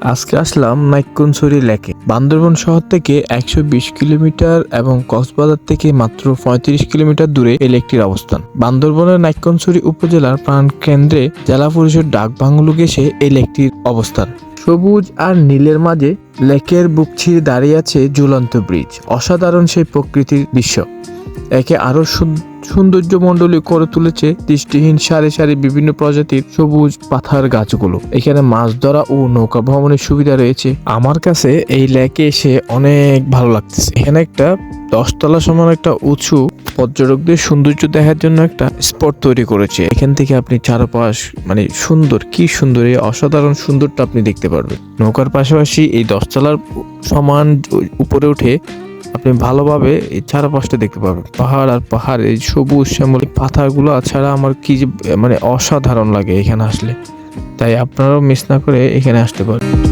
আজকে আসলাম নাইক্যনছড়ি লেকে। বান্দরবন শহর থেকে একশো বিশ কিলোমিটার এবং কক্সবাজার থেকে মাত্র পঁয়ত্রিশ কিলোমিটার দূরে এই লেকটির অবস্থান। বান্দরবনের নাইক্যনছড়ি উপজেলার প্রাণ কেন্দ্রে জেলা পরিষদ ডাক বাংলো গেছে এই লেকটির অবস্থান। সবুজ আর নীলের মাঝে লেকের বুক ছিঁড়ে দাঁড়িয়ে আছে ঝুলন্ত ব্রিজ, অসাধারণ সেই প্রকৃতির দৃশ্য। একে আরও সুন- সৌন্দর্য মণ্ডলী করে তুলেছে দৃষ্টিহীন সারি সারি বিভিন্ন প্রজাতির সবুজ পাথার গাছগুলো। এখানে মাছ ধরা ও নৌকা ভ্রমণের সুবিধা রয়েছে। আমার কাছে এই লেকে এসে অনেক ভালো লাগতেছে। এখানে একটা দশতলা সমান একটা উঁচু পর্যটকদের সৌন্দর্য দেখার জন্য একটা স্পট তৈরি করেছে। এখান থেকে আপনি চারপাশ মানে সুন্দর, কি সুন্দর, এই অসাধারণ সুন্দরটা আপনি দেখতে পারবেন। নৌকার পাশাপাশি এই দশতলার সমান উপরে উঠে আপনি ভালোভাবে এই চারপাশটা দেখতে পাবেন পাহাড় আর পাহাড়, এই সবুজ শ্যামল পাথাগুলো ছাড়া আমার কি যে মানে অসাধারণ লাগে এখানে আসলে। তাই আপনারাও মিস না করে এখানে আসতে পারেন।